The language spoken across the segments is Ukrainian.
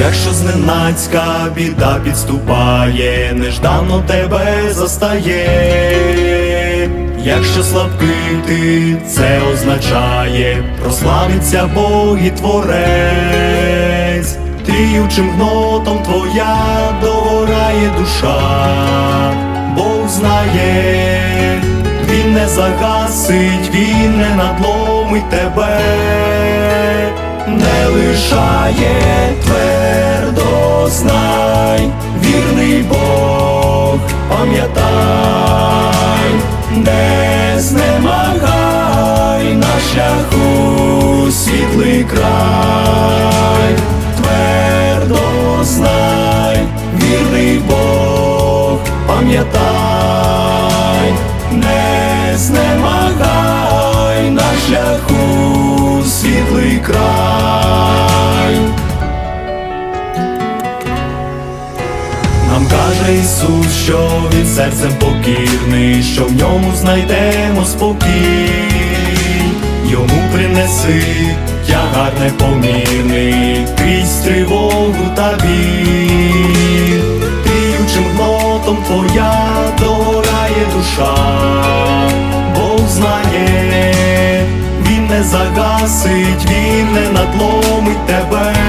Якщо зненацька біда підступає, неждано тебе застає, якщо слабкий ти, це означає, прославиться Бог і творець, тріючим гнотом твоя догорає душа, Бог знає, він не загасить, він не надломить тебе не лишає твердо знай, вірний Бог, пам'ятай, не знемагай на шляху світлий край, каже Ісус, що він серцем покірний, що в ньому знайдемо спокій, йому принеси тягар непомірний, крізь тривогу та біль, тріючим гнотом твоя догорає душа, Бог знає, він не загасить, він не надломить тебе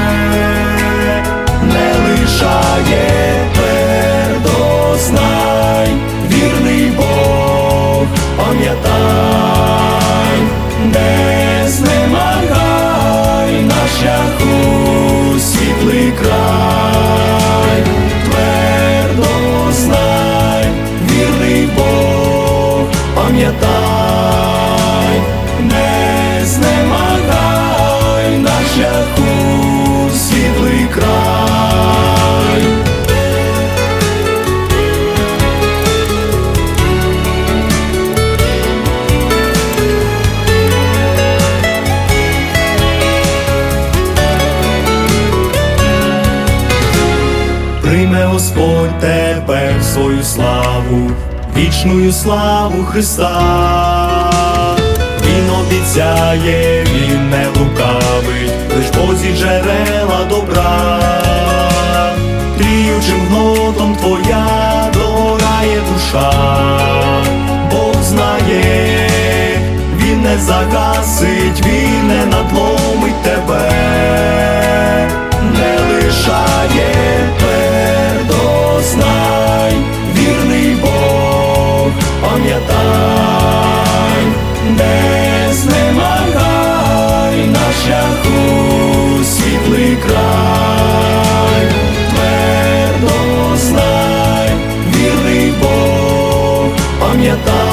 пам'ятай, не знемагай на шляху світлий край, твердо знай, вірний Бог, пам'ятай, Господь тебе в свою славу, вічную славу Христа. Він обіцяє, він не лукавить, лиш Бозі джерела добра, тріючим гнотом твоя догорає душа, Бог знає, він не загасить, він не надломить тебе, не лишає не знемагай на шляху світлий край, твердо знай, вірний Бог, пам'ятай.